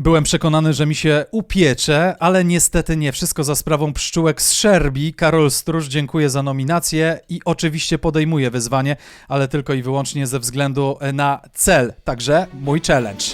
Byłem przekonany, że mi się upiecze, ale niestety nie. Wszystko za sprawą pszczółek z Szerbii. Karol Stróż, dziękuję za nominację i oczywiście podejmuję wyzwanie, ale tylko i wyłącznie ze względu na cel. Także mój challenge.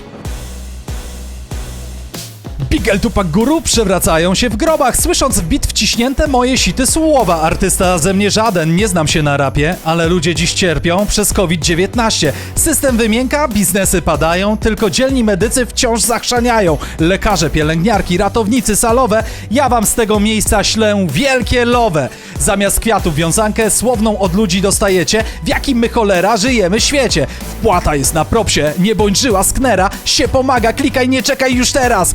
Bigel Tupak Guru przewracają się w grobach, słysząc w bit wciśnięte moje sity słowa. Artysta ze mnie żaden, nie znam się na rapie, ale ludzie dziś cierpią przez COVID-19. System wymienka, biznesy padają, tylko dzielni medycy wciąż zachrzaniają. Lekarze, pielęgniarki, ratownicy salowe, ja wam z tego miejsca ślę wielkie lowe. Zamiast kwiatów wiązankę słowną od ludzi dostajecie, w jakim my cholera żyjemy świecie. Wpłata jest na propsie, nie bądź żyła sknera, się pomaga, klikaj, nie czekaj już teraz.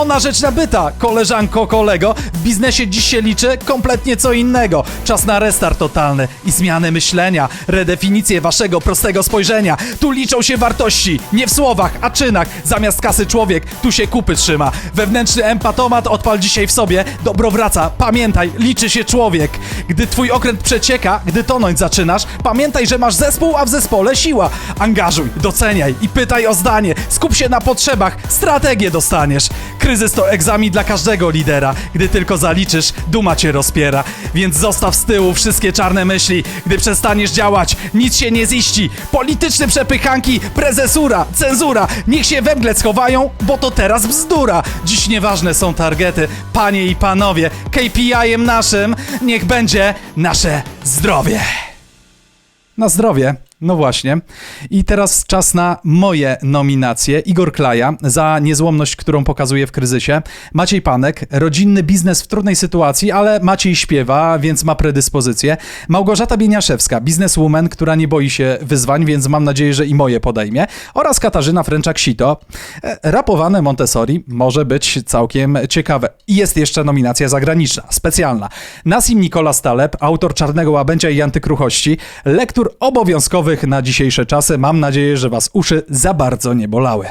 Mamona rzecz nabyta, koleżanko, kolego, w biznesie dziś się liczy kompletnie co innego. Czas na restart totalny i zmianę myślenia, redefinicję waszego prostego spojrzenia. Tu liczą się wartości, nie w słowach, a czynach. Zamiast kasy człowiek, tu się kupy trzyma. Wewnętrzny empatomat odpal dzisiaj w sobie, dobro wraca, pamiętaj, liczy się człowiek. Gdy twój okręt przecieka, gdy tonąć zaczynasz, pamiętaj, że masz zespół, a w zespole siła. Angażuj, doceniaj i pytaj o zdanie. Skup się na potrzebach, strategię dostaniesz. Kryzys to egzamin dla każdego lidera. Gdy tylko zaliczysz, duma cię rozpiera. Więc zostaw z tyłu wszystkie czarne myśli. Gdy przestaniesz działać, nic się nie ziści. Polityczne przepychanki, prezesura, cenzura. Niech się we schowają, bo to teraz bzdura. Dziś nieważne są targety, panie i panowie. KPI-em naszym niech będzie nasze zdrowie. Na zdrowie. No właśnie. I teraz czas na moje nominacje. Igor Klaja za niezłomność, którą pokazuje w kryzysie. Maciej Panek, rodzinny biznes w trudnej sytuacji, ale Maciej śpiewa, więc ma predyspozycję. Małgorzata Bieniaszewska, bizneswoman, która nie boi się wyzwań, więc mam nadzieję, że i moje podejmie. Oraz Katarzyna Fręczak-Sito. E, Rapowane Montessori może być całkiem ciekawe. I jest jeszcze nominacja zagraniczna, specjalna. Nasim Nikola Taleb, autor Czarnego Łabędzia i Antykruchości, lektur na dzisiejsze czasy. Mam nadzieję, że was uszy za bardzo nie bolały.